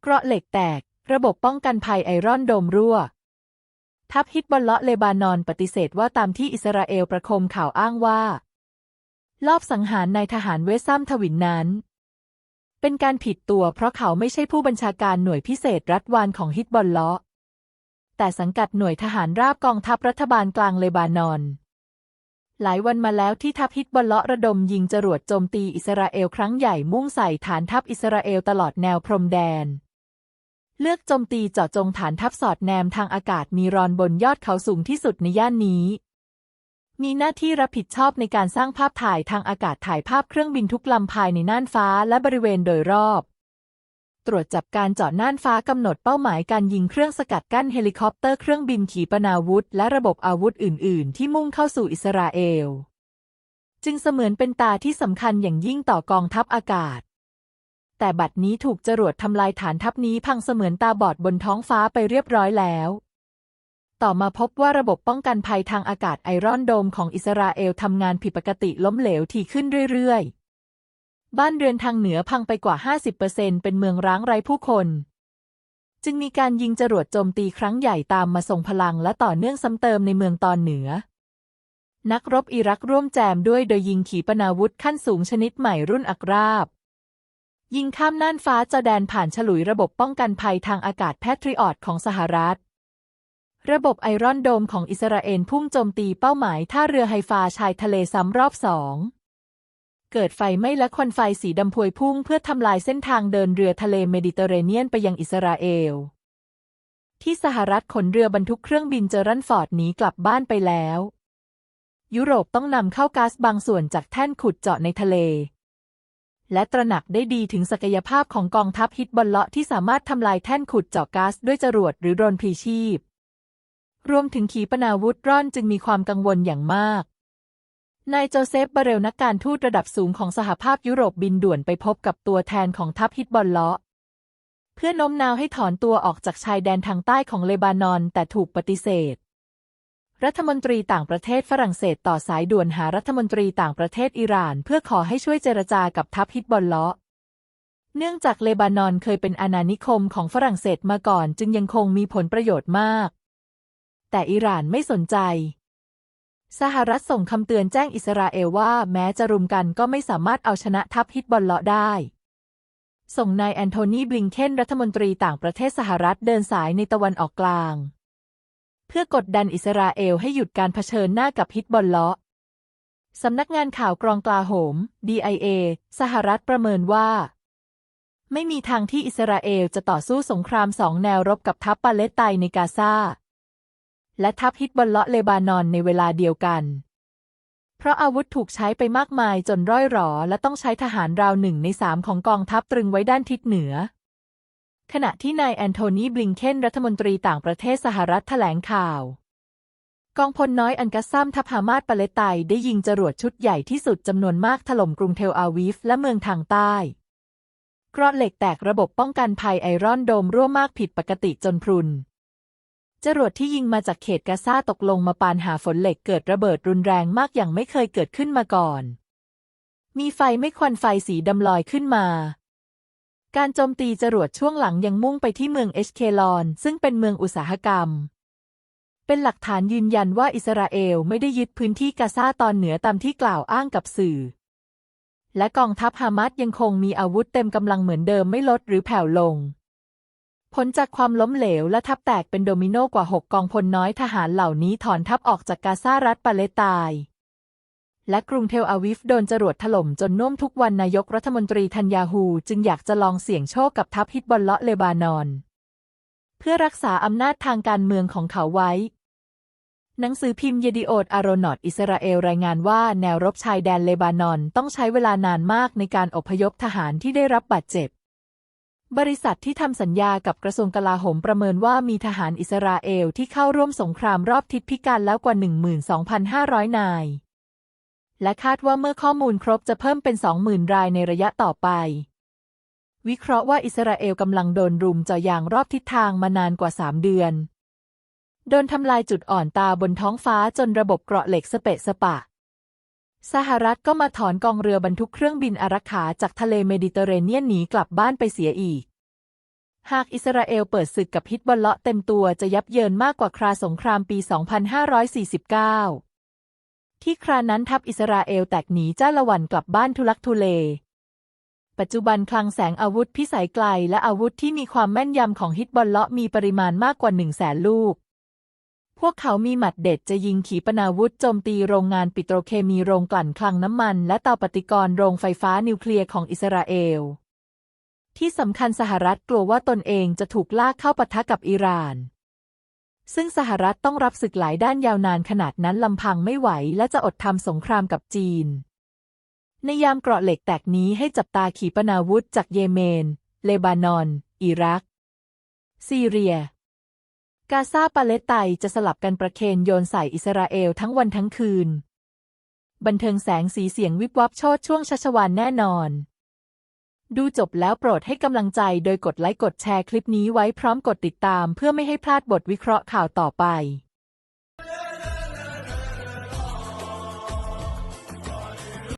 เกราะเหล็กแตก ระบบป้องกันภัยไอรอนโดมรั่ว ทัพฮิตบอลเลาะเลบานอนปฏิเสธว่าตามที่อิสราเอลประคมข่าวอ้างว่า ลอบสังหารนายทหารเวสซัมทวินนั้น เป็นการผิดตัวเพราะเขาไม่ใช่ผู้บัญชาการหน่วยพิเศษรัฐวานของฮิตบอลเลาะแต่สังกัดหน่วยทหารราบกองทัพรัฐบาลกลางเลบานอน หลายวันมาแล้วที่ทัพฮิตบอลเลาะระดมยิงจรวดโจมตีอิสราเอลครั้งใหญ่มุ่งใส่ฐานทัพอิสราเอลตลอดแนวพรมแดน เลือกโจมตีเจาะจงฐานทัพสอดแนมทางอากาศมีรอนบนยอดเขาสูงที่สุดในย่านนี้ มีหน้าที่รับผิดชอบในการสร้างภาพถ่ายทางอากาศถ่ายภาพเครื่องบินทุกลำภายในน่านฟ้าและบริเวณโดยรอบ ตรวจจับการเจาะน่านฟ้ากำหนดเป้าหมายการยิงเครื่องสกัดกั้นเฮลิคอปเตอร์เครื่องบินขีปนาวุธ และระบบอาวุธอื่น ๆ ที่มุ่งเข้าสู่อิสราเอล จึงเสมือนเป็นตาที่สำคัญอย่างยิ่งต่อกองทัพอากาศ แต่บัดนี้ถูกจรวดทำลายฐานทัพนี้พังเสมือนตาบอดบนท้องฟ้าไปเรียบร้อยแล้ว ต่อมาพบว่าระบบป้องกันภัยทางอากาศไอรอนโดมของอิสราเอลทำงานผิดปกติล้มเหลวถี่ขึ้นเรื่อยๆ บ้านเรือนทางเหนือพังไปกว่า 50%เป็นเมืองร้างไร้ผู้คน จึงมีการยิงจรวดโจมตีครั้งใหญ่ตามมาส่งพลังและต่อเนื่องซ้ำเติมในเมืองตอนเหนือนักรบอิรักร่วมแจมด้วยโดยยิงขีปนาวุธขั้นสูงชนิดใหม่รุ่นอักราบ ยิงข้ามน่านฟ้าจอแดนผ่านฉลุยระบบป้องกันภัยทางอากาศแพทริออตของสหรัฐ ระบบไอรอนโดมของอิสราเอลพุ่งโจมตีเป้าหมายท่าเรือไฮฟาชายทะเลซ้ำรอบสอง เกิดไฟไหม้และควันไฟสีดำพวยพุ่งเพื่อทำลายเส้นทางเดินเรือทะเลเมดิเตอร์เรเนียนไปยังอิสราเอล ที่สหรัฐขนเรือบรรทุกเครื่องบินเจอรันฟอร์ดหนีกลับบ้านไปแล้ว ยุโรปต้องนำเข้าก๊าซบางส่วนจากแท่นขุดเจาะในทะเล และตระหนักได้ดีถึงศักยภาพของกองทัพฮิตบอลเลาะที่สามารถทำลายแท่นขุดเจาะก๊าซด้วยจรวดหรือโดรนพีชีพ รวมถึงขีปนาวุธร่อนจึงมีความกังวลอย่างมาก นายโจเซฟบาเรลนักการทูตระดับสูงของสหภาพยุโรปบินด่วนไปพบกับตัวแทนของทัพฮิตบอลเลาะเพื่อโน้มน้าวให้ถอนตัวออกจากชายแดนทางใต้ของเลบานอนแต่ถูกปฏิเสธ รัฐมนตรีต่างประเทศฝรั่งเศสต่อสายด่วนหารัฐมนตรีต่างประเทศอิหร่าน เพื่อขอให้ช่วยเจรจากับทัพฮิตบอลเลาะเนื่องจากเลบานอนเคยเป็นอาณานิคมของฝรั่งเศสมาก่อน จึงยังคงมีผลประโยชน์มาก แต่อิหร่านไม่สนใจ สหรัฐส่งคำเตือนแจ้งอิสราเอลว่าแม้จะรุมกันก็ไม่สามารถเอาชนะทัพฮิตบอลเลาะได้ ส่งนายแอนโทนีบลิงเคนรัฐมนตรีต่างประเทศสหรัฐเดินสายในตะวันออกกลาง เพื่อกดดันอิสราเอลให้หยุดการเผชิญหน้ากับฮิตบอลเลาะสำนักงานข่าวกรองกลาโหม DIA สหรัฐประเมินว่า ไม่มีทางที่อิสราเอลจะต่อสู้สงครามสองแนวรบกับทัพปาเลสไตน์ในกาซาและทัพฮิตบอลเลาะเลบานอนในเวลาเดียวกัน เพราะอาวุธถูกใช้ไปมากมายจนร่อยหรอ และต้องใช้ทหารราวหนึ่งในสามของกองทัพตรึงไว้ด้านทิศเหนือ ขณะที่นายแอนโทนีบลิงเคนรัฐมนตรีต่างประเทศสหรัฐแถลงข่าว กองพลน้อยอันกัสซัมทัพฮามาสปาเลสไตน์ได้ยิงจรวดชุดใหญ่ที่สุดจำนวนมากถล่มกรุงเทลอาวีฟและเมืองทางใต้กราะเหล็กแตกระบบป้องกันภัยไอรอนโดมรั่วมากผิดปกติจนพรุน จรวดที่ยิงมาจากเขตกาซาตกลงมาปานหาฝนเหล็กเกิดระเบิดรุนแรงมากอย่างไม่เคยเกิดขึ้นมาก่อน มีไฟไม่ควันไฟสีดำลอยขึ้นมา การโจมตีจรวดช่วงหลังยังมุ่งไปที่เมืองเอชเคลอน ซึ่งเป็นเมืองอุตสาหกรรม เป็นหลักฐานยืนยันว่าอิสราเอลไม่ได้ยึดพื้นที่กาซาตอนเหนือตามที่กล่าวอ้างกับสื่อ และกองทัพฮามาสยังคงมีอาวุธเต็มกำลังเหมือนเดิมไม่ลดหรือแผ่วลง ผลจากความล้มเหลวและทัพแตกเป็นโดมิโนกว่า 6 กองพลน้อยทหารเหล่านี้ถอนทัพออกจากกาซารัฐปาเลสไตน์ และกรุงเทลอาวิฟโดนจรวดถล่มจนน่วมทุกวันนายกรัฐมนตรีทันยาฮูจึงอยากจะลองเสี่ยงโชคกับทัพฮิตบอลเลาะเลบานอน เพื่อรักษาอำนาจทางการเมืองของเขาไว้ หนังสือพิมพ์เยดิโอตอารอนอตอิสราเอลรายงานว่าแนวรบชายแดนเลบานอนต้องใช้เวลานานมากในการอพยพทหารที่ได้รับบาดเจ็บ บริษัทที่ทำสัญญากับกระทรวงกลาโหมประเมินว่ามีทหารอิสราเอลที่เข้าร่วมสงครามรอบทิศพิการแล้วกว่า 12,500 นาย และคาดว่าเมื่อข้อมูลครบจะเพิ่มเป็น 20,000 รายในระยะต่อไป วิเคราะห์ว่าอิสราเอลกำลังโดนรุมจาะยางรอบทิศทางมานานกว่า 3 เดือน โดนทำลายจุดอ่อนตาบนท้องฟ้าจนระบบเกราะเหล็กสเปะสปะ สหรัฐก็มาถอนกองเรือบรรทุกเครื่องบินอารักขาจากทะเลเมดิเตอร์เรเนียนหนีกลับบ้านไปเสียอีกหากอิสราเอลเปิดศึกกับฮิตบอลเลาะเต็มตัวจะยับเยินมากกว่าคราสงครามปี 2549 ที่ครานั้นทัพอิสราเอลแตกหนีจ้าละวันกลับบ้านทุลักทุเล ปัจจุบันคลังแสงอาวุธพิสัยไกลและอาวุธที่มีความแม่นยำของฮิตบอลเลาะมีปริมาณมากกว่า1 0 0 0 0แสนลูก พวกเขามีหมัดเด็ดจะยิงขีปนาวุธโจมตีโรงงานปิโตรเคมีโรงกลั่นคลังน้ำมัน และเตาปฏิกรณ์โรงไฟฟ้านิวเคลียร์ของอิสราเอล ที่สำคัญสหรัฐกลัวว่าตนเองจะถูกลากเข้าปะทะกับอิหร่าน ซึ่งสหรัฐต้องรับศึกหลายด้านยาวนานขนาดนั้นลำพังไม่ไหว และจะอดทำสงครามกับจีน ในยามเกราะเหล็กแตกนี้ให้จับตาขีปนาวุธจากเยเมน เลบานอน อิรัก ซีเรีย กาซาปาเลสไตน์จะสลับกันประเคนโยนใส่อิสราเอลทั้งวันทั้งคืน บันเทิงแสงสีเสียงวิบวับโชดช่วงชัชวานแน่นอน ดูจบแล้วโปรดให้กำลังใจโดยกดไลค์กดแชร์คลิปนี้ไว้พร้อมกดติดตามเพื่อไม่ให้พลาดบทวิเคราะห์ข่าวต่อไป